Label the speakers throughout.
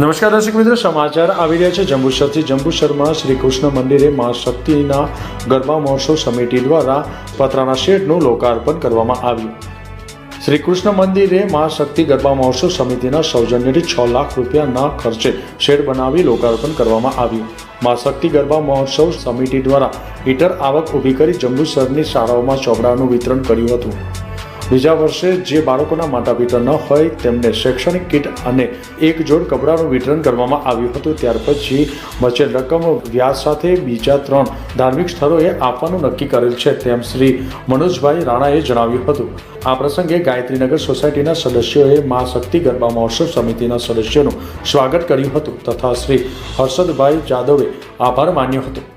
Speaker 1: નમસ્કાર દર્શક મિત્રો, સમાચાર આવી રહ્યા છે જંબુસરથી. જંબુસરમાં શ્રી કૃષ્ણ મંદિરે મા શક્તિના ગરબા મહોત્સવ સમિતિ દ્વારા પતરાના શેડનું લોકાર્પણ કરવામાં આવ્યું. શ્રી કૃષ્ણ મંદિરે મા શક્તિ ગરબા મહોત્સવ સમિતિના સૌજન્યથી છ લાખ રૂપિયાના ખર્ચે શેડ બનાવી લોકાર્પણ કરવામાં આવ્યું. મા શક્તિ ગરબા મહોત્સવ સમિતિ દ્વારા હીટર આવક ઊભી કરી જંબુસરની શાળાઓમાં ચોપડાનું વિતરણ કર્યું હતું. બીજા વર્ષે જે બાળકોના માતા પિતા ન હોય, તેમને શૈક્ષણિક કીટ અને એક જોડ કપડાનું વિતરણ કરવામાં આવ્યું હતું. ત્યાર પછી બચેલ રકમ વ્યાજ સાથે બીજા ત્રણ ધાર્મિક સ્થળોએ આપવાનું નક્કી કરેલ છે, તેમ શ્રી મનોજભાઈ રાણાએ જણાવ્યું હતું. આ પ્રસંગે ગાયત્રીનગર સોસાયટીના સદસ્યોએ મા શક્તિ ગરબા મહોત્સવ સમિતિના સદસ્યોનું સ્વાગત કર્યું હતું તથા શ્રી હર્ષદભાઈ જાદવે આભાર માન્યો હતો.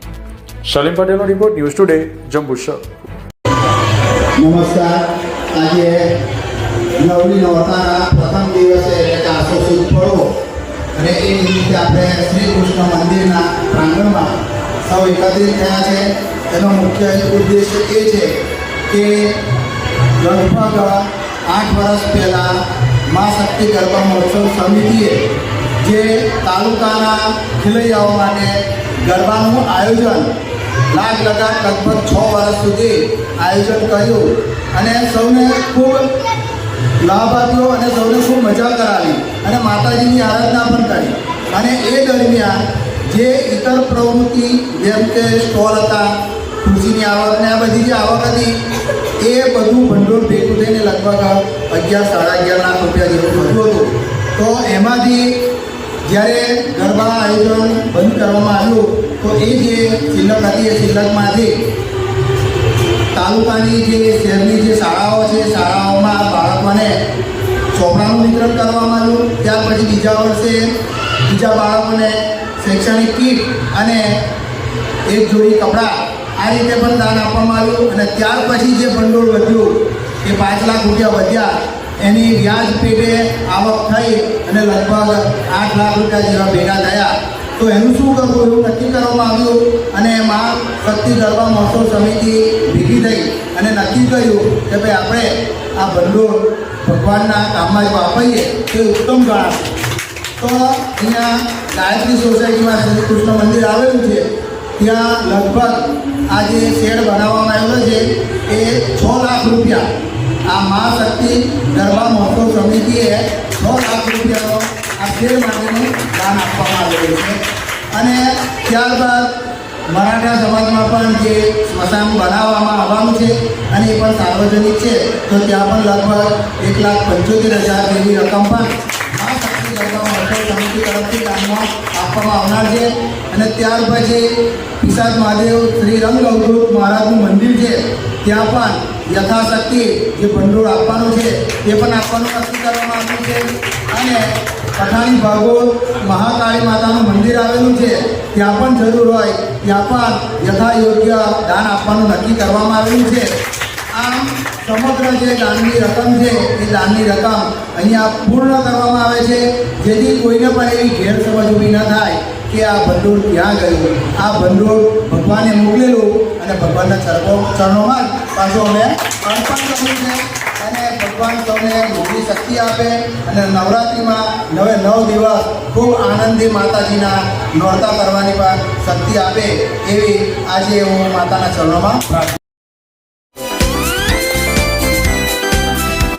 Speaker 1: સલીમ પટેલનો રિપોર્ટ ન્યૂઝ ટુડે, જંબુસર.
Speaker 2: નમસ્કાર. આજે નવલી નવતાના પ્રથમ દિવસે એટલે આસો સુદ અને એ નિમિત્તે આપણે શ્રી કૃષ્ણ મંદિરના પ્રાંગણમાં સૌ એકત્રિત થયા છે. એનો મુખ્ય ઉદ્દેશ એ છે કે લગભગ આઠ વર્ષ પહેલાં મા શક્તિ ગરબા મહોત્સવ સમિતિએ જે તાલુકાના ખેલૈયાઓ માટે ગરબાનું આયોજન લાગ લગાટ લગભગ છ વર્ષ સુધી આયોજન કર્યું અને સૌને ખૂબ લાભ આપ્યો અને સૌને ખૂબ મજા કરાવી અને માતાજીની આરાધના પણ કરી. અને એ દરમિયાન જે ઇતર પ્રવૃત્તિ જેમ કે સ્ટોલ હતા, ખુરશીની આવક ને આ બધી જે આવક હતી, એ બધું ભંડોળ ભેગું થઈને લગભગ અગિયાર, સાડા અગિયાર લાખ રૂપિયા જેવું થતું હતું. તો એમાંથી જ્યારે ગરબા આયોજન બંધ કરવામાં આવ્યું, તો એ જે શિલ્લક હતી, એ શિલ્લકમાંથી તાલુકાની જે શહેરની જે શાળાઓ છે, શાળાઓમાં બાળકોને ચોપડાનું વિતરણ કરવામાં આવ્યું. ત્યાર પછી બીજા વર્ષે બીજા બાળકોને શૈક્ષણિક કીટ અને એક જોડી કપડાં આ રીતે પણ દાન આપવામાં આવ્યું. અને ત્યાર પછી જે ભંડોળ વધ્યું, એ પાંચ લાખ રૂપિયા વધ્યા. એની વ્યાજ પેટે આવક થઈ અને લગભગ આઠ લાખ રૂપિયા જેવા ભેગા થયા. તો એનું શું કરવું એવું નક્કી કરવામાં આવ્યું અને એમાં શક્તિ ગરબા મહોત્સવ સમિતિ ભેગી થઈ અને નક્કી કર્યું કે ભાઈ આપણે આ ભંડોળ ભગવાનના કામમાં જ વાપરીએ તે ઉત્તમ ગણાશે. તો અહીંયા ગાયત્રી સોસાયટીમાં શ્રી કૃષ્ણ મંદિર આવેલું છે. ત્યાં લગભગ આ જે શેડ બનાવવામાં આવેલો છે. એ છ આ મા શક્તિ ગરબા મહોત્સવ સમિતિએ છ લાખ રૂપિયાનો આ ખેલ માટેનું દાન આપવામાં આવેલું છે. અને ત્યારબાદ મરાઠા સમાજમાં પણ જે સ્મશાન બનાવવામાં આવવાનું છે અને એ પણ સાર્વજનિક છે, તો ત્યાં પણ લગભગ એક લાખ પંચોતેર હજાર જેવી રકમ પણ મા શક્તિ ગરબા મહોત્સવ સમિતિ તરફથી દાનમાં આપવામાં આવનાર છે. અને ત્યાર પછી પિસાદ મહાદેવ શ્રી રંગ અવધૂત મહારાજનું મંદિર છે, ત્યાં પણ યથાશક્તિ જે ભંડોળ આપવાનું છે, એ પણ આપવાનું નક્કી કરવામાં આવ્યું છે. અને પઠાણી ભાગોળ મહાકાળી માતાનું મંદિર આવેલું છે, ત્યાં પણ જરૂર હોય, ત્યાં પણ યથાયોગ્ય દાન આપવાનું નક્કી કરવામાં આવેલું છે. આમ સમગ્ર જે દાનની રકમ છે, એ દાનની રકમ અહીંયા પૂર્ણ કરવામાં આવે છે. જેથી કોઈને પણ એવી ગેરસમજ ઊભી ન થાય કે આ ભંડોળ ક્યાં ગયું. આ ભંડોળ ભગવાને મોકલેલું અને ભગવાનના ચરણો ચરણોમાં પાછું અમે અર્પણ કર્યું છે અને ભગવાન તમને મોટી શક્તિ આપે અને નવરાત્રિમાં નવે નવ દિવસ ખૂબ આનંદથી માતાજીના નોરતા કરવાની પણ શક્તિ આપે એવી આજે હું માતાના ચરણોમાં